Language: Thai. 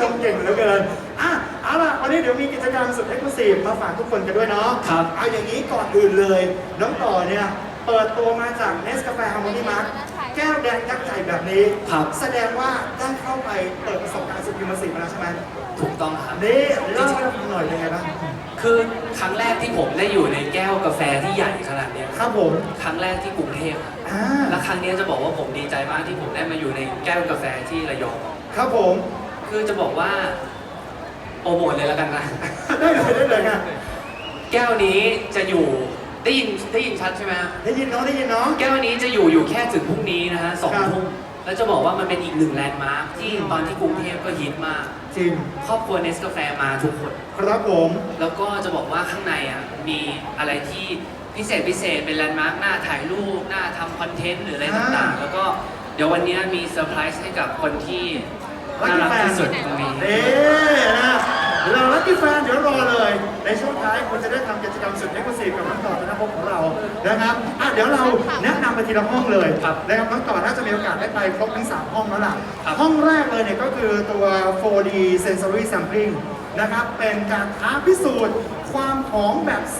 ชมเก่งเหลือเกินอะเอาล่ะวันนี้เดี๋ยวมีกิจกรรมสุดเอ็กซ์คลูซีฟมาฝากทุกคนกันด้วยเนาะครับเอาอย่างนี้ก่อนอื่นเลย น้องต่อเนี่ยเปิดตัวมาจากเนสกาแฟฮาร์โมนีมาร์แก้วแดงยักษ์ใหญ่แบบนี้ ครับ แสดงว่าได้เข้าไปเปิดประสบการณ์สุดอิมเมอร์ซีฟมาแล้วใช่ไหมถูกต้องครับ นี่เล่าให้เราฟังหน่อยเป็นไงบ้าง คือครั้งแรกที่ผมได้อยู่ในแก้วกาแฟที่ใหญ่ขนาดเนี้ยครับผม ครั้งแรกที่กรุงเทพครับอ่าและครั้งนี้จะบอกว่าผมดีใจมากที่ผมได้มาอยู่ในแก้วกาแฟที่ระยอง ครับผม คือจะบอกว่าโปรโมทเลยแล้วกันนะ ได้เลยได้เลยค่ะแก้วนี้จะอยู่ได้ยินได้ยินชัดใช่ไหมครับได้ยินเนาะได้ยินเนาะ แก้วนี้จะอยู่อยู่แค่ถึงพรุ่งนี้นะฮะสองครับทุ่มแล้วจะบอกว่ามันเป็นอีกหนึ่งแลนด์มาร์คที่ตอนที่กรุงเทพก็ฮิตมาก จริง ครอบครัวเนสกาแฟมาทุกคน ครับผม แล้วก็จะบอกว่าข้างในอะมีอะไรที่พิเศษพิเศษเป็นแลนด์มาร์คหน้าถ่ายรูปหน้าทำคอนเทนต์หรืออะไรต่างๆ แล้วก็เดี๋ยววันนี้มีเซอร์ไพรส์ให้กับคนที่ น่ารักที่สุดตรงนี้เอ๊นะเราลักกี้แฟนเดี๋ยวรอเลย ในช่วงท้ายคุณจะได้ทำกิจกรรมสุดเอ็กซ์คลูซีฟกับน้องต่อธนภพของเรานะครับอะเดี๋ยวเราแนะนำไปทีละห้องเลยครับนะครับน้องต่อน่าจะมีโอกาสได้ไปครบทั้ง3ห้องแล้วล่ะครับ ห้องแรกเลยเนี่ยก็คือตัว 4D Sensory Sampling นะครับเป็นการท้าพิสูจน์ความหอมแบบ